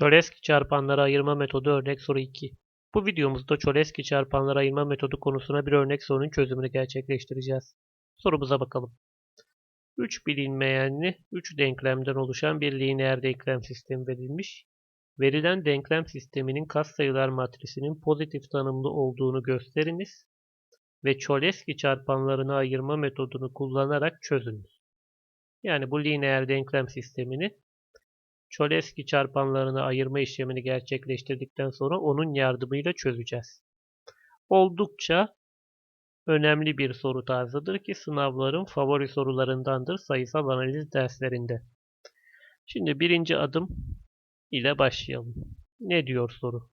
Cholesky çarpanları ayırma metodu örnek soru 2. Bu videomuzda Cholesky çarpanları ayırma metodu konusuna bir örnek sorunun çözümünü gerçekleştireceğiz. Sorumuza bakalım. 3 bilinmeyenli 3 denklemden oluşan bir lineer denklem sistemi verilmiş. Verilen denklem sisteminin katsayılar matrisinin pozitif tanımlı olduğunu gösteriniz ve Cholesky çarpanlarını ayırma metodunu kullanarak çözünüz. Yani bu lineer denklem sistemini Cholesky çarpanlarını ayırma işlemini gerçekleştirdikten sonra onun yardımıyla çözeceğiz. Oldukça önemli bir soru tarzıdır ki sınavların favori sorularındandır sayısal analiz derslerinde. Şimdi birinci adım ile başlayalım. Ne diyor soru?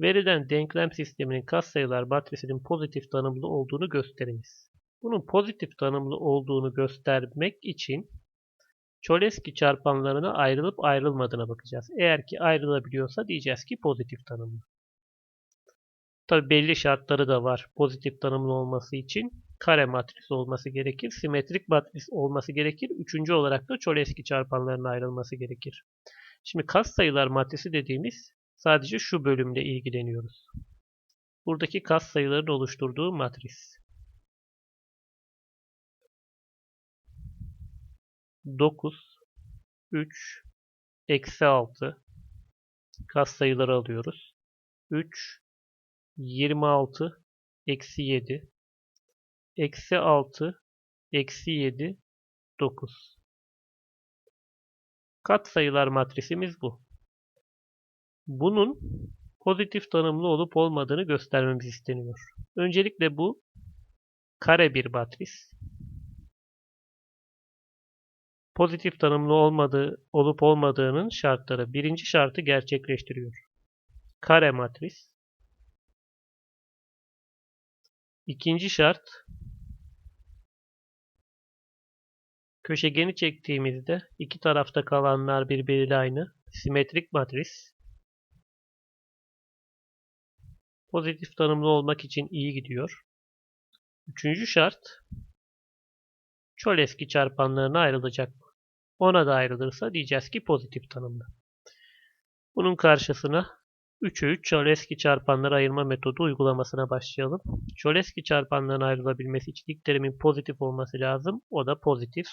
Verilen denklem sisteminin katsayılar matrisinin pozitif tanımlı olduğunu gösteriniz. Bunun pozitif tanımlı olduğunu göstermek için Cholesky çarpanlarına ayrılıp ayrılmadığına bakacağız. Eğer ki ayrılabiliyorsa diyeceğiz ki pozitif tanımlı. Tabi belli şartları da var pozitif tanımlı olması için. Kare matris olması gerekir, simetrik matris olması gerekir. Üçüncü olarak da Cholesky çarpanlarına ayrılması gerekir. Şimdi katsayılar matrisi dediğimiz sadece şu bölümle ilgileniyoruz. Buradaki katsayıların oluşturduğu matris. 9, 3, eksi 6 katsayıları alıyoruz. 3, 26, eksi 7, eksi 6, eksi 7, 9. Katsayılar matrisimiz bu. Bunun pozitif tanımlı olup olmadığını göstermemiz isteniyor. Öncelikle bu kare bir matris pozitif tanımlı olmadığı, olup olmadığının şartları. Birinci şartı gerçekleştiriyor. Kare matris. İkinci şart köşegeni çektiğimizde iki tarafta kalanlar birbiriyle aynı. Simetrik matris. Pozitif tanımlı olmak için iyi gidiyor. Üçüncü şart Cholesky çarpanlarına ayrılacak. Ona da ayrılırsa diyeceğiz ki pozitif tanımlı. Bunun karşısına 3'ü 3 Cholesky çarpanları ayırma metodu uygulamasına başlayalım. Cholesky çarpanların ayrılabilmesi için ilk terimin pozitif olması lazım. O da pozitif.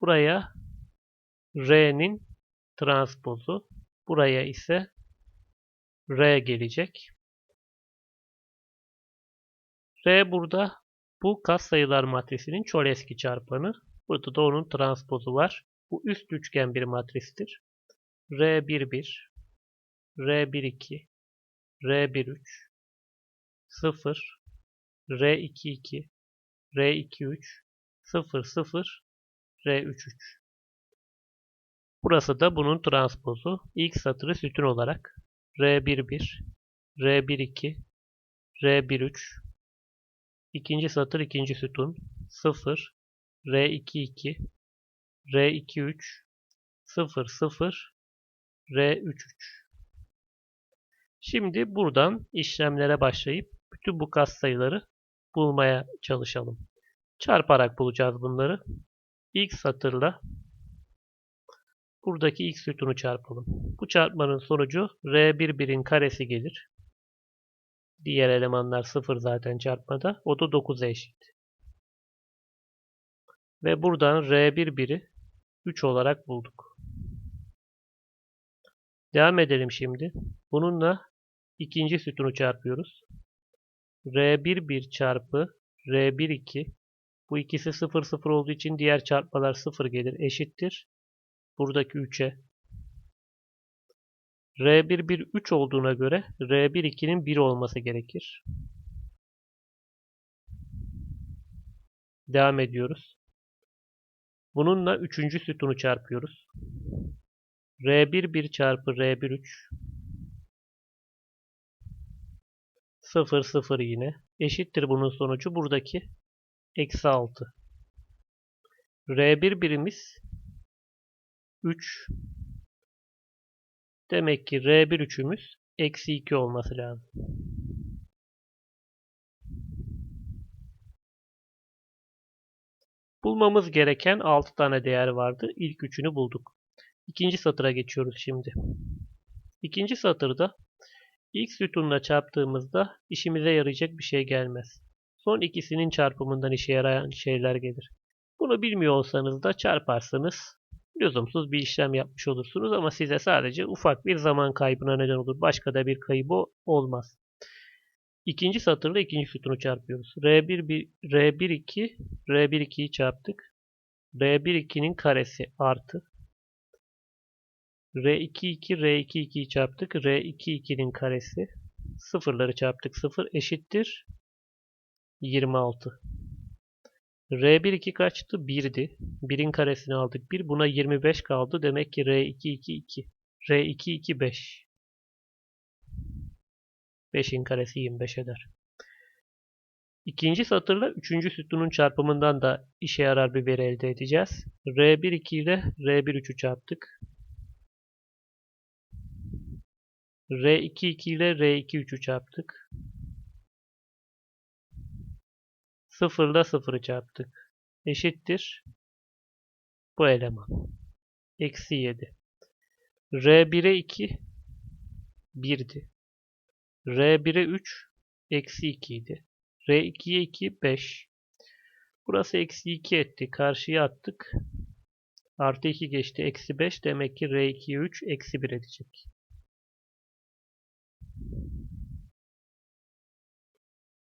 Buraya R'nin transpozu. Buraya ise R gelecek. R burada bu katsayılar matrisinin Cholesky çarpanı. Burada da onun transpozu var. Bu üst üçgen bir matristir. R11, R12, R13, 0, R22, R23, 0, 0, R33. Burası da bunun transpozu. İlk satırı sütun olarak R11, R12, R13, ikinci satır ikinci sütun 0, R22, R23, 0, 0, R33. Şimdi buradan işlemlere başlayıp bütün bu katsayıları bulmaya çalışalım. Çarparak bulacağız bunları. İlk satırla buradaki ilk sütunu çarpalım. Bu çarpmanın sonucu R11'in karesi gelir. Diğer elemanlar 0 zaten çarpmada. O da 9'a eşit. Ve buradan R11'i 3 olarak bulduk. Devam edelim şimdi. Bununla ikinci sütunu çarpıyoruz. R11 çarpı R12 bu ikisi 0 0 olduğu için diğer çarpmalar 0 gelir. Eşittir. Buradaki 3'e. R11 3 olduğuna göre R12'nin 1 olması gerekir. Devam ediyoruz. Bununla üçüncü sütunu çarpıyoruz. R1 1 çarpı R1 3 0 0 yine eşittir bunun sonucu buradaki eksi 6. R1 birimiz 3 demek ki R1 üçümüz eksi 2 olması lazım. Bulmamız gereken 6 tane değer vardı. İlk üçünü bulduk. İkinci satıra geçiyoruz şimdi. İkinci satırda ilk sütunla çarptığımızda işimize yarayacak bir şey gelmez. Son ikisinin çarpımından işe yarayan şeyler gelir. Bunu bilmiyor olsanız da çarparsanız lüzumsuz bir işlem yapmış olursunuz ama size sadece ufak bir zaman kaybına neden olur. Başka da bir kaybı olmaz. İkinci satırda ikinci sütunu çarpıyoruz. R1, bir, R1 2, R1 2'yi çarptık. R1 2'nin karesi artı. R2 2, R2 2'yi çarptık. R2 2'nin karesi. Sıfırları çarptık. Sıfır eşittir. 26. R1 2 kaçtı? 1'di. 1'in karesini aldık. 1. Buna 25 kaldı. Demek ki R2 2 2. R2 2 5. 5'in karesi 25 eder. İkinci satırla üçüncü sütunun çarpımından da işe yarar bir veri elde edeceğiz. R1 2 ile R1 3'ü çarptık. R2 2 ile R2 3'ü çarptık. 0 ile 0'ı çarptık. Eşittir. Bu eleman. Eksi 7. R1'e 2 1'di. R1'e 3 eksi 2 idi. R2'ye 2 5. Burası eksi 2 etti. Karşıya attık. Artı 2 geçti. Eksi 5 demek ki R2'ye 3 eksi 1 edecek.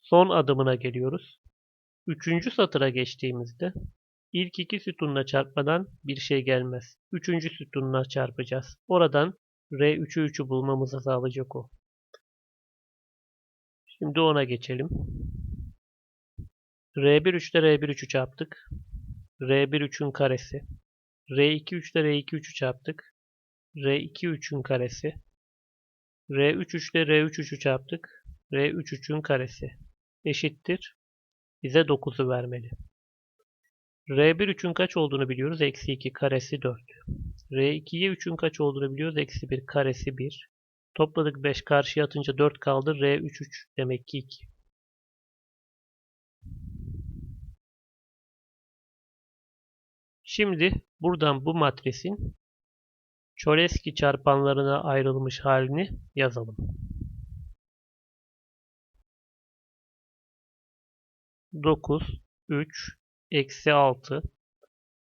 Son adımına geliyoruz. Üçüncü satıra geçtiğimizde ilk iki sütunla çarpmadan bir şey gelmez. Üçüncü sütunla çarpacağız. Oradan R3'ü 3'ü bulmamızı sağlayacak o. Şimdi ona geçelim. R1 3'te R1 3'ü çarptık. R1 3'ün karesi. R2 3'te R2 3'ü çarptık. R2 3'ün karesi. R3 3'te R3 3'ü çarptık. R3 3'ün karesi. Eşittir. Bize 9'u vermeli. R1 3'ün kaç olduğunu biliyoruz. Eksi 2 karesi 4. R2'ye 3'ün kaç olduğunu biliyoruz. Eksi 1 karesi 1. Topladık 5 karşıya atınca 4 kaldı. R3 3 demek ki 2. Şimdi buradan bu matrisin Cholesky çarpanlarına ayrılmış halini yazalım. 9, 3, eksi 6,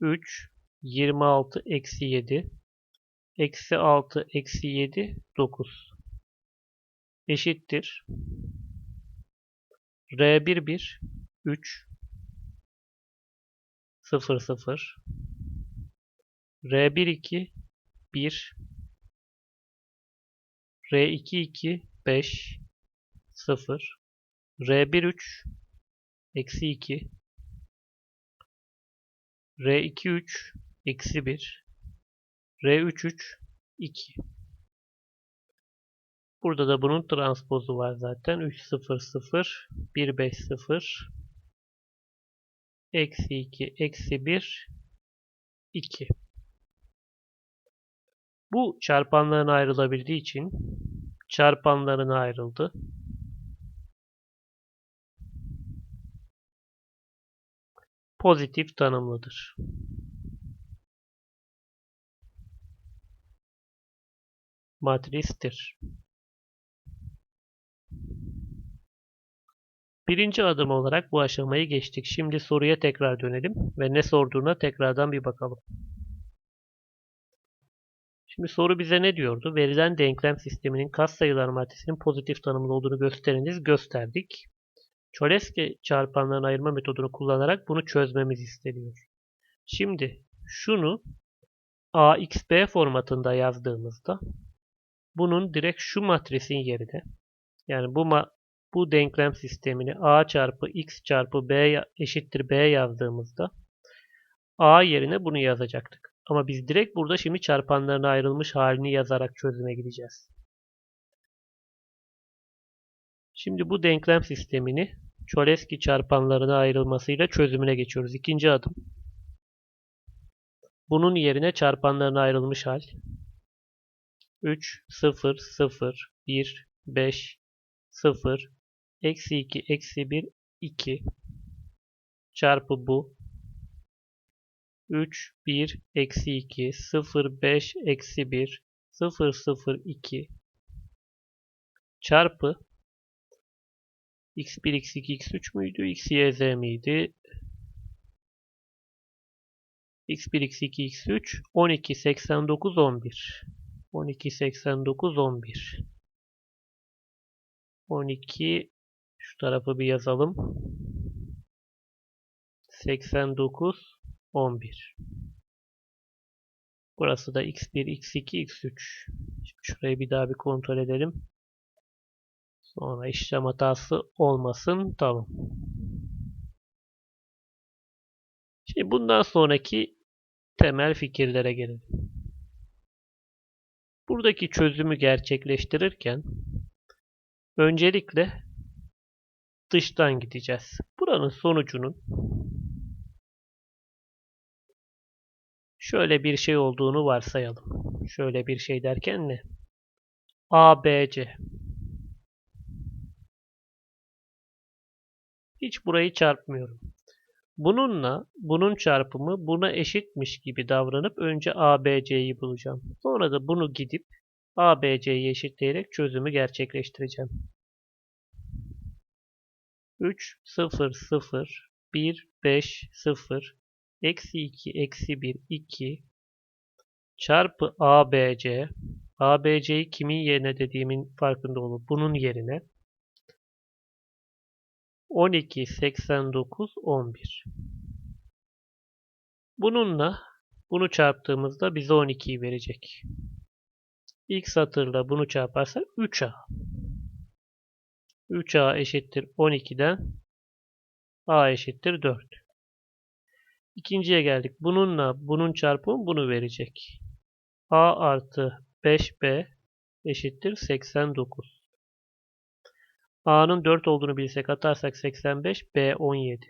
3, 26, eksi 7, eksi 6, eksi 7, 9 eşittir. R1, 1, 3, 0, 0, R1, 2, 1, R2, 2, 5, 0, R1, 3, eksi 2 R2 3 eksi 1 R3 3 2 Burada da bunun transpozu var zaten. 3 0 0 1 5 0 eksi 2 eksi 1 2 Bu çarpanlarına ayrılabildiği için çarpanlarına ayrıldı. pozitif tanımlıdır. Matristir. Birinci adım olarak bu aşamayı geçtik. Şimdi soruya tekrar dönelim ve ne sorduğuna tekrardan bir bakalım. Şimdi soru bize ne diyordu? Verilen denklem sisteminin katsayılar matrisinin pozitif tanımlı olduğunu gösteriniz. Gösterdik. Cholesky çarpanlarını ayırma metodunu kullanarak bunu çözmemiz isteniyor. Şimdi şunu AXB formatında yazdığımızda bunun direkt şu matrisin yerine yani bu ma bu denklem sistemini A çarpı X çarpı B eşittir B yazdığımızda A yerine bunu yazacaktık. Ama biz direkt burada şimdi çarpanlarına ayrılmış halini yazarak çözüme gideceğiz. Şimdi bu denklem sistemini Cholesky çarpanlarına ayrılmasıyla çözümüne geçiyoruz. İkinci adım. Bunun yerine çarpanlarına ayrılmış hal. 3, 0, 0, 1, 5, 0, eksi 2, eksi 1, 2 çarpı bu 3, 1, eksi 2, 0, 5, eksi 1, 0, 0, 2 çarpı x1, x2, x3 müydü? x, y, z miydi? x1, x2, x3 12, 89, 11 12, 89, 11 12 şu tarafı bir yazalım. 89 11 Burası da x1, x2, x3. Şimdi şurayı bir daha bir kontrol edelim. Sonra işlem hatası olmasın. Tamam. Şimdi bundan sonraki temel fikirlere gelelim. Buradaki çözümü gerçekleştirirken öncelikle dıştan gideceğiz. Buranın sonucunun şöyle bir şey olduğunu varsayalım. Şöyle bir şey derken ne? ABC. Hiç burayı çarpmıyorum. Bununla bunun çarpımı buna eşitmiş gibi davranıp önce ABC'yi bulacağım. Sonra da bunu gidip ABC'yi eşitleyerek çözümü gerçekleştireceğim. 3, 0, 0, 1, 5, 0, eksi 2, eksi 1, 2 çarpı ABC. ABC'yi kimin yerine dediğimin farkında olun. Bunun yerine 12, 89, 11. Bununla bunu çarptığımızda bize 12'yi verecek. İlk satırla bunu çarparsak 3A. 3A eşittir 12'den A eşittir 4. İkinciye geldik. Bununla bunun çarpımı bunu verecek. A artı 5B eşittir 89. A'nın 4 olduğunu bilsek atarsak 85, B 17.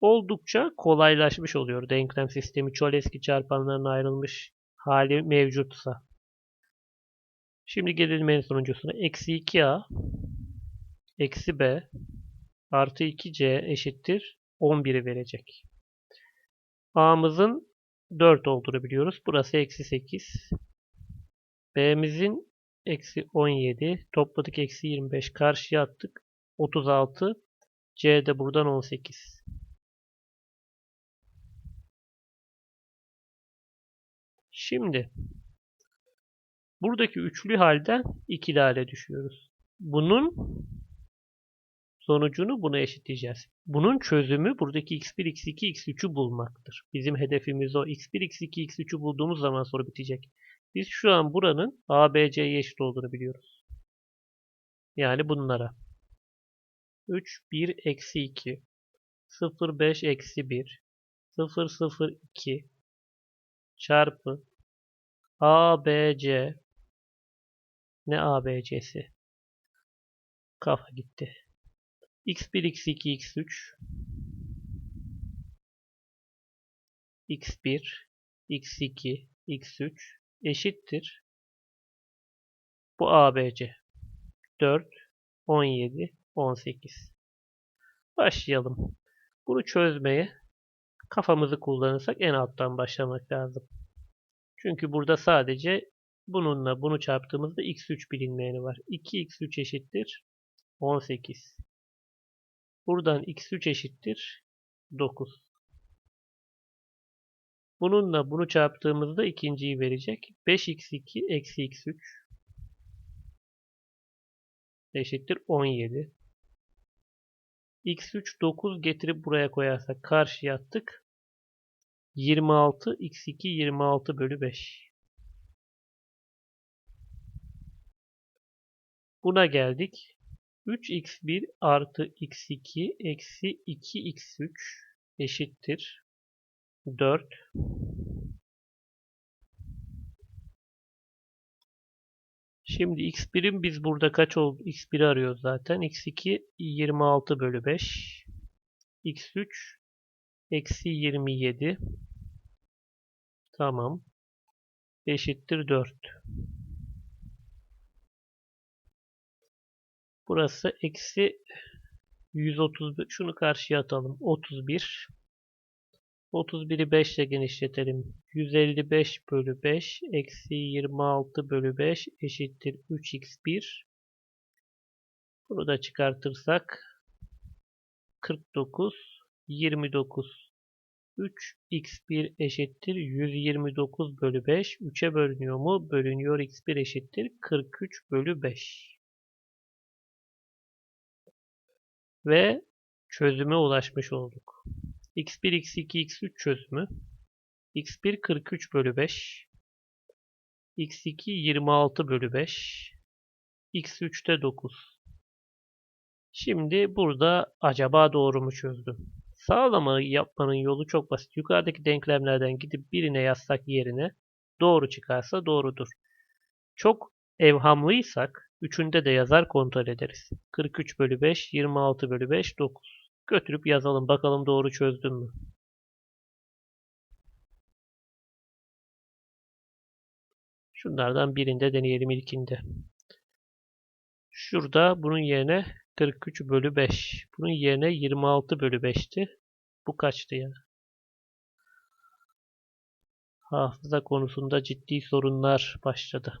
Oldukça kolaylaşmış oluyor denklem sistemi Cholesky çarpanlarına ayrılmış hali mevcutsa. Şimdi gelelim en sonuncusuna. Eksi 2A eksi B artı 2C eşittir 11'i verecek. A'mızın 4 olduğunu biliyoruz. Burası eksi 8. B'mizin eksi 17. Topladık eksi 25. Karşıya attık. 36. C de buradan 18. Şimdi buradaki üçlü halden ikili hale düşüyoruz. Bunun sonucunu buna eşitleyeceğiz. Bunun çözümü buradaki x1, x2, x3'ü bulmaktır. Bizim hedefimiz o. x1, x2, x3'ü bulduğumuz zaman soru bitecek. Biz şu an buranın ABC'ye eşit olduğunu biliyoruz. Yani bunlara. 3, 1, eksi 2. 0, 5, eksi 1. 0, 0, 2. Çarpı. ABC. Ne ABC'si? Kafa gitti. x1, x2, x3. x1, x2, x3 eşittir. Bu ABC. 4, 17, 18. Başlayalım. Bunu çözmeye kafamızı kullanırsak en alttan başlamak lazım. Çünkü burada sadece bununla bunu çarptığımızda x3 bilinmeyeni var. 2x3 eşittir 18. Buradan x3 eşittir 9. Bununla bunu çarptığımızda ikinciyi verecek. 5x2 eksi x3 eşittir 17. x3 9 getirip buraya koyarsak karşıya attık. 26 x2 26 bölü 5. Buna geldik. 3x1 artı x2 eksi 2x3 eşittir 4. Şimdi x1'in biz burada kaç oldu? x1'i arıyoruz zaten. x2 26 bölü 5. x3 eksi 27. Tamam. Eşittir 4. Burası eksi 130 şunu karşıya atalım. 31 31'i 5 ile genişletelim. 155 bölü 5 eksi 26 bölü 5 eşittir 3x1. Bunu da çıkartırsak 49 29 3x1 eşittir 129 bölü 5. 3'e bölünüyor mu? Bölünüyor. x1 eşittir 43 bölü 5. Ve çözüme ulaşmış olduk. X1, x2, x3 çözümü. x1 43 bölü 5. x2 26 bölü 5. x3'te 9. Şimdi burada acaba doğru mu çözdüm? Sağlama yapmanın yolu çok basit. Yukarıdaki denklemlerden gidip birine yazsak yerine doğru çıkarsa doğrudur. Çok evhamlıysak üçünde de yazar kontrol ederiz. 43 bölü 5, 26 bölü 5, 9. Götürüp yazalım bakalım doğru çözdüm mü? Şunlardan birinde deneyelim ilkinde. Şurada bunun yerine 43 bölü 5. Bunun yerine 26 bölü 5'ti. Bu kaçtı ya? Hafıza konusunda ciddi sorunlar başladı.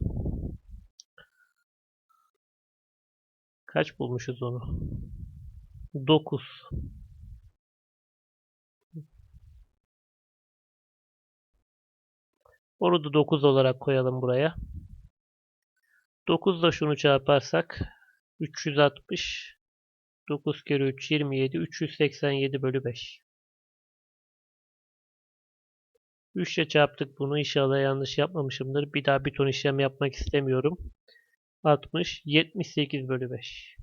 Kaç bulmuşuz onu? 9. Onu da 9 olarak koyalım buraya. 9 da şunu çarparsak 360 9 kere 3 27 387 bölü 5. 3 ile çarptık bunu. İnşallah yanlış yapmamışımdır. Bir daha bir ton işlem yapmak istemiyorum. 60 78 bölü 5.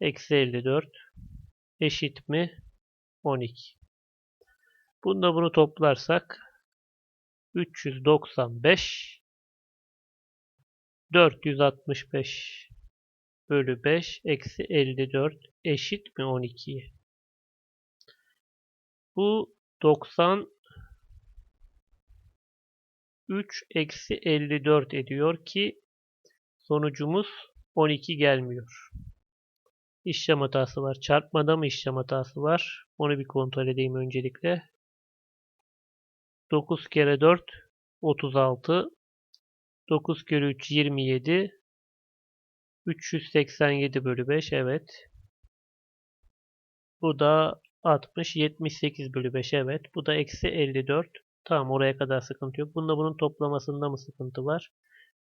Eksi 54 eşit mi? 12. Bunda bunu toplarsak 395 465 bölü 5 eksi 54 eşit mi 12'ye? Bu 93 eksi 54 ediyor ki sonucumuz 12 gelmiyor. İşlem hatası var. Çarpmada mı işlem hatası var? Onu bir kontrol edeyim öncelikle. 9 kere 4 36 9 kere 3 27 387 bölü 5 evet. Bu da 60 78 bölü 5 evet. Bu da eksi 54. Tamam oraya kadar sıkıntı yok. Bunda bunun toplamasında mı sıkıntı var?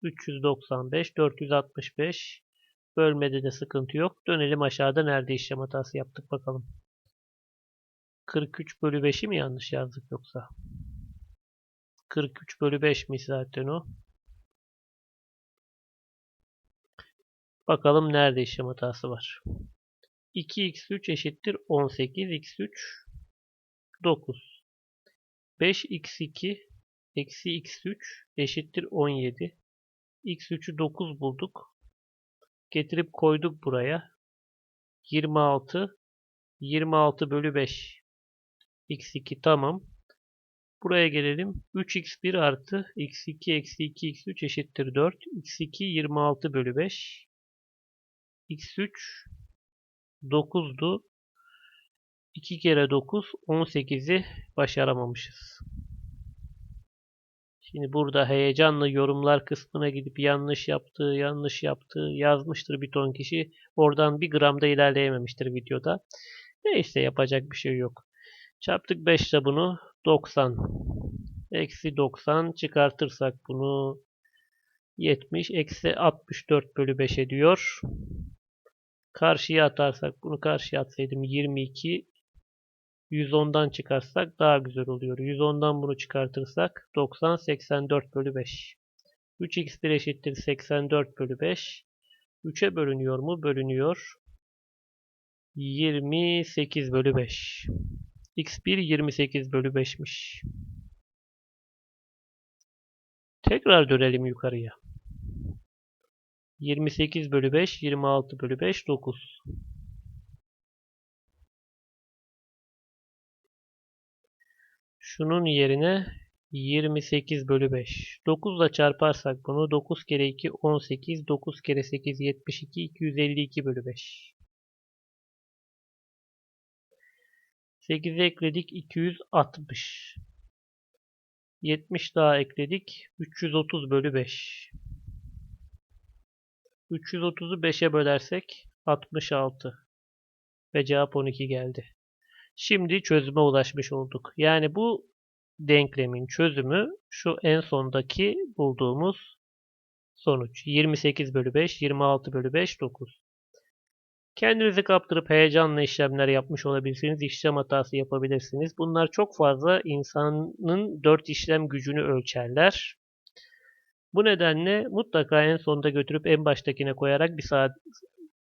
395 465 bölmede de sıkıntı yok. Dönelim aşağıda nerede işlem hatası yaptık bakalım. 43 bölü 5'i mi yanlış yazdık yoksa? 43 bölü 5 mi zaten o? Bakalım nerede işlem hatası var. 2x3 eşittir 18 x3 9 5x2 eksi x3 eşittir 17 x3'ü 9 bulduk. Getirip koyduk buraya. 26 26 bölü 5 x2 tamam. Buraya gelelim. 3x1 artı x2 eksi 2 x3 eşittir 4. x2 26 bölü 5 x3 9'du. 2 kere 9 18'i başaramamışız. Şimdi burada heyecanla yorumlar kısmına gidip yanlış yaptığı, yanlış yaptığı yazmıştır bir ton kişi. Oradan bir gramda ilerleyememiştir videoda. Neyse yapacak bir şey yok. Çarptık 5 ile bunu 90. Eksi 90 çıkartırsak bunu 70. Eksi 64 bölü 5 ediyor. Karşıya atarsak bunu karşıya atsaydım 22 110'dan çıkarsak daha güzel oluyor. 110'dan bunu çıkartırsak 90 84 bölü 5. 3x1 eşittir 84 bölü 5. 3'e bölünüyor mu? Bölünüyor. 28 bölü 5. x1 28 bölü 5'miş. Tekrar dönelim yukarıya. 28 bölü 5, 26 bölü 5, 9. Şunun yerine 28 bölü 5. 9 ile çarparsak bunu 9 kere 2 18. 9 kere 8 72. 252 bölü 5. 8'e ekledik 260. 70 daha ekledik 330 bölü 5. 330'u 5'e bölersek 66. Ve cevap 12 geldi. Şimdi çözüme ulaşmış olduk. Yani bu denklemin çözümü şu en sondaki bulduğumuz sonuç. 28 bölü 5, 26 bölü 5, 9. Kendinizi kaptırıp heyecanla işlemler yapmış olabilirsiniz. işlem hatası yapabilirsiniz. Bunlar çok fazla insanın 4 işlem gücünü ölçerler. Bu nedenle mutlaka en sonda götürüp en baştakine koyarak bir saat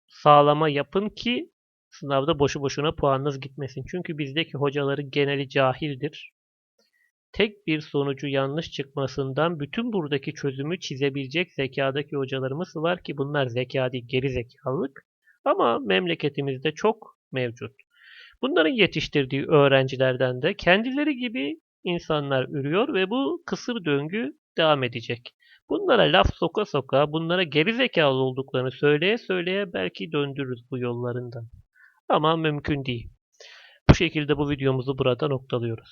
sağlama yapın ki sınavda boşu boşuna puanınız gitmesin. Çünkü bizdeki hocaların geneli cahildir. Tek bir sonucu yanlış çıkmasından bütün buradaki çözümü çizebilecek zekadaki hocalarımız var ki bunlar zeka değil geri zekalılık. Ama memleketimizde çok mevcut. Bunların yetiştirdiği öğrencilerden de kendileri gibi insanlar ürüyor ve bu kısır döngü devam edecek. Bunlara laf soka soka, bunlara geri zekalı olduklarını söyleye söyleye belki döndürürüz bu yollarından. Ama mümkün değil. Bu şekilde bu videomuzu burada noktalıyoruz.